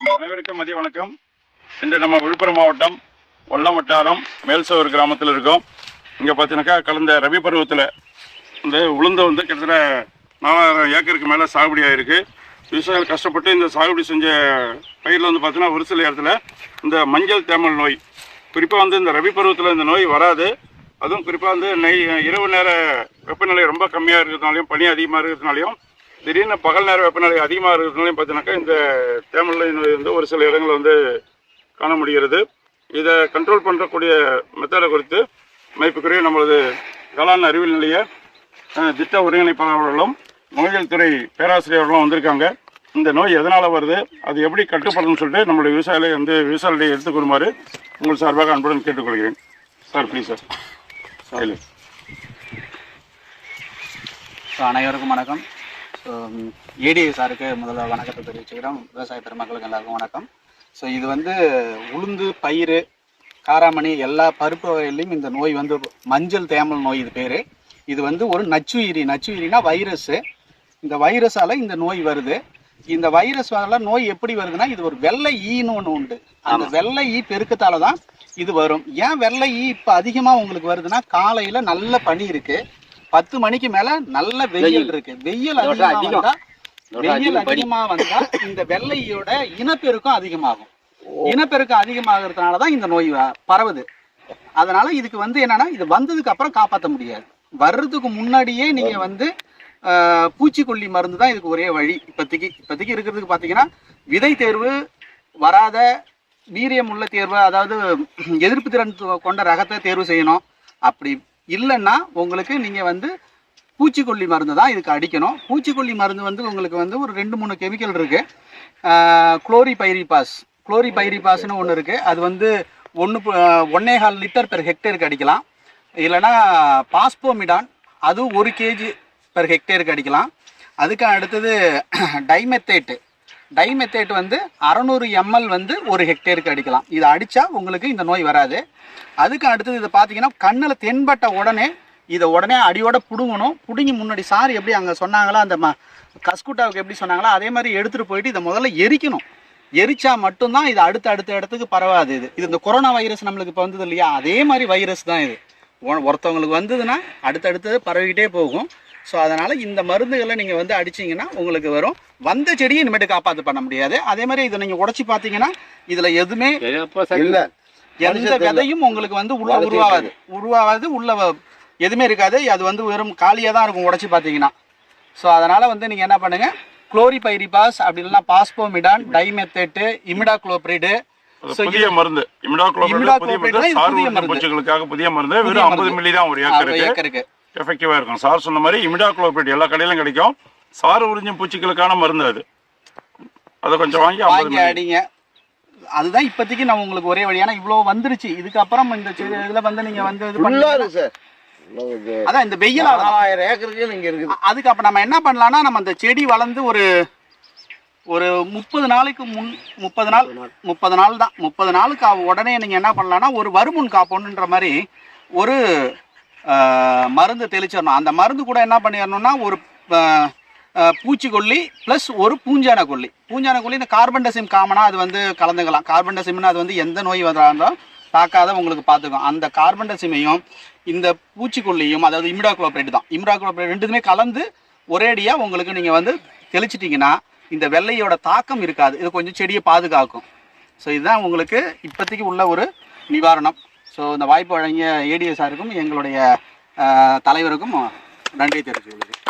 அனைவருக்கும் மதிய வணக்கம். இன்று நம்ம விழுப்புரம் மாவட்டம் ஒல்லம் வட்டாரம் மேல்சவர் கிராமத்தில் இருக்கோம். இங்கே பார்த்தீங்கன்னாக்கா கலந்த ரவி பருவத்தில் இந்த உளுந்து வந்து கிட்டத்தட்ட நாலாயிரம் ஏக்கருக்கு மேலே சாகுபடி ஆகிருக்கு விவசாயிகள் கஷ்டப்பட்டு இந்த சாகுபடி செஞ்ச பயிரில் வந்து பார்த்தீங்கன்னா ஒரு சில இடத்துல இந்த மஞ்சள் தேமல் நோய் குறிப்பாக வந்து இந்த ரவி பருவத்தில் இந்த நோய் வராது. அதுவும் குறிப்பாக வந்து நெய் இரவு நேர வெப்பநிலை ரொம்ப கம்மியாக இருக்கிறதுனாலையும் பனி அதிகமாக இருக்கிறதுனாலையும் திடீர்னு பகல் நேர வெப்பநிலை அதிகமாக இருக்கிறதுனாலையும் பார்த்தீங்கன்னாக்கா இந்த தேமல் நோய் வந்து ஒரு சில இடங்களில் வந்து காண முடிகிறது. இதை கண்ட்ரோல் பண்ணுறக்கூடிய மெத்தடை குறித்து மைப்புக்குரிய நம்மளது கலான் அறிவியல் நிலைய திட்ட ஒருங்கிணைப்பாளர்களும் நோயியல் துறை பேராசிரியர்களும் வந்திருக்காங்க. இந்த நோய் எதனால் வருது அது எப்படி கட்டுப்படணும்னு சொல்லிட்டு நம்மளுடைய விவசாயிகளை வந்து விவசாயிகளை எடுத்துக்கொள்ளுமாறு உங்கள் சார்பாக அன்புடன் கேட்டுக்கொள்கிறேன். Sir please sir. சார் அனைவருக்கும் வணக்கம். ஸோ ஏடிஏ சாருக்கு முதல்ல வணக்கத்தை தெரிவிச்சுக்கிறோம். விவசாய பெருமக்களுக்கு எல்லாருக்கும் வணக்கம். ஸோ இது வந்து உளுந்து பயிர் காராமணி எல்லா பருப்பு வகையிலையும் இந்த நோய் வந்து மஞ்சள் தேமல் நோய் இது பேர். இது வந்து ஒரு நச்சுயிரி நச்சுயிரினா வைரஸ்ஸு இந்த வைரஸால் இந்த நோய் வருது. இந்த வைரஸ் வரல நோய் எப்படி வருதுன்னா இது ஒரு வெள்ளை ஈன்னு ஒன்று உண்டு. அந்த வெள்ளை ஈ பெருக்கத்தால தான் இது வரும். ஏன் வெள்ளை ஈ இப்போ அதிகமாக உங்களுக்கு வருதுன்னா காலையில் நல்ல பனி இருக்கு. பத்து மணிக்கு மேல நல்ல வெயில் இருக்கு. வெயில் அதிகமா வெயில் அதிகமா வந்தா இந்த வெள்ளையோட இனப்பெருக்கம் அதிகமாகும். இனப்பெருக்கம் அதிகமாகிறதுனால தான் இந்த நோய் பரவுது. அதனால இதுக்கு வந்து என்னன்னா இது வந்ததுக்கு அப்புறம் காப்பாற்ற முடியாது. வர்றதுக்கு முன்னாடியே நீங்க வந்து பூச்சிக்கொல்லி மருந்து தான் இதுக்கு ஒரே வழி. இப்போதைக்கு இப்போதைக்கு இருக்கிறதுக்கு பார்த்தீங்கன்னா விதை தேர்வு வராத வீரியம் உள்ள தேர்வு அதாவது எதிர்ப்பு திறன் கொண்ட ரகத்தை தேர்வு செய்யணும். அப்படி இல்லைன்னா உங்களுக்கு நீங்கள் வந்து பூச்சிக்கொல்லி மருந்து தான் இதுக்கு அடிக்கணும். பூச்சிக்கொல்லி மருந்து வந்து உங்களுக்கு வந்து ஒரு ரெண்டு மூணு கெமிக்கல் இருக்குது குளோரி பைரிபாஸ் குளோரி பைரிபாஸ்னு ஒன்று இருக்குது அது வந்து ஒன்று ஒன்னே கால் லிட்டர் பெர் ஹெக்டேருக்கு அடிக்கலாம். இல்லைன்னா பாஸ்போமிடான் அது ஒரு கேஜி பெர் ஹெக்டேருக்கு அடிக்கலாம். அதுக்கு அடுத்தது டைமெத்தேட்டு டைமெத்தேட் வந்து அறநூறு எம்எல் வந்து ஒரு ஹெக்டேருக்கு அடிக்கலாம். இதை அடித்தா உங்களுக்கு இந்த நோய் வராது. அதுக்கு அடுத்தது இதை பார்த்தீங்கன்னா கண்ணில் தென்பட்ட உடனே இதை உடனே அடியோட பிடுங்கணும். பிடுங்கி முன்னாடி சார் எப்படி அங்கே சொன்னாங்களோ அந்த ம கஸ்குட்டாவுக்கு எப்படி சொன்னாங்களோ அதே மாதிரி எடுத்துகிட்டு போயிட்டு இதை முதல்ல எரிக்கணும். எரிச்சா மட்டும்தான் இது அடுத்த அடுத்த இடத்துக்கு பரவாது இது. இது இந்த கொரோனா வைரஸ் நம்மளுக்கு இப்போ வந்தது இல்லையா? அதே மாதிரி வைரஸ் தான் இது. ஒ- ஒருத்தவங்களுக்கு வந்ததுன்னா அடுத்தடுத்தது பரவிக்கிட்டே போகும். ஸோ அதனால் இந்த மருந்துகளை நீங்கள் வந்து அடிச்சீங்கன்னா உங்களுக்கு வரும். வந்த செடியை இனிமேட்டு காப்பாற்று பண்ண முடியாது. அதே மாதிரி இதை நீங்கள் உடைச்சி பார்த்தீங்கன்னா இதில் எதுவுமே இல்ல. எந்த விதையும் உங்களுக்கு வந்து உள்ள உருவாகாது. உருவாகாது. உள்ள எதுவுமே இருக்காது. அது வந்து வெறும் காலியாக தான் இருக்கும் உடைச்சி பார்த்தீங்கன்னா. ஸோ அதனால் வந்து நீங்கள் என்ன பண்ணுங்கள் குளோரிபைரிபாஸ் அப்படி இல்லைன்னா பாஸ்போமிடான் டைமெத்தேட்டு இமிடாக்ளோப்ரிடு புதிய மருந்து. இமிடாக்ளோபிரிட் புதிய மருந்து. புதிய ஊர்தி மருந்து. பூச்சிகளுக்காக புதிய மருந்து. வெறும் ஐம்பது. மில்லி தான் ஒரு ஏக்கருக்கு. ஏக்கருக்கு எஃபெக்டிவா இருக்கும். சார் சொன்ன மாதிரி இமிடாக்ளோபிரிட் எல்லா கடையிலும் கிடைக்கும். சார் உறிஞ்சும் பூச்சிகளுக்கான மருந்து அது. அதை கொஞ்சம் வாங்கி வாங்கி அடிங்க. அதுதான் இப்போதைக்கு நான் உங்களுக்கு ஒரே வழி ஏன்னா இவ்வளோ வந்துருச்சு. இதுக்கப்புறம் இந்த செடி இதில் வந்து நீங்கள் வந்து இது இருக்கு சார். அதான் இந்த வெயிலாக நாலாயிரம் ஏக்கருக்கு நீங்க இருக்குது. அதுக்கு அப்போ நம்ம என்ன பண்ணலாம்னா நம்ம அந்த செடி வளர்ந்து ஒரு ஒரு முப்பது நாளைக்கு முன் முப்பது நாள் முப்பது நாள். தான். முப்பது நாளுக்கு உடனே நீங்கள் என்ன பண்ணலாம்னா ஒரு வருமுன் காப்போன்னுன்ற மாதிரி ஒரு மருந்து தெளிச்சிடணும். அந்த மருந்து கூட என்ன பண்ணிடணும்னா ஒரு பூச்சிக்கொல்லி ப்ளஸ் ஒரு பூஞ்சான கொல்லி. பூஞ்சான கொல்லி இந்த கார்பன் டெசிம் காமனாக அது வந்து கலந்துக்கலாம். கார்பன் டெசிம்னு அது வந்து எந்த நோய் வந்தாலும் தாக்காத உங்களுக்கு பார்த்துக்கும் அந்த கார்பன் டெசிமையும் இந்த பூச்சிக்கொல்லியும் அதாவது இம்டாக்ளோப்ரேட் தான். இம்டாக்ளோப்ரேட் ரெண்டுமே கலந்து ஒரேடியாக உங்களுக்கு நீங்கள் வந்து தெளிச்சிட்டிங்கன்னா இந்த வெள்ளையோட தாக்கம் இருக்காது. இது கொஞ்சம் செடியை பாதுகாக்கும். ஸோ இதுதான் உங்களுக்கு இப்போதைக்கு உள்ள ஒரு நிவாரணம். ஸோ இந்த வாய்ப்பு வழங்கிய ஏடிஎஸ் சாருக்கும் எங்களுடைய தலைவருக்கும் நன்றி தெரிவித்துள்ளது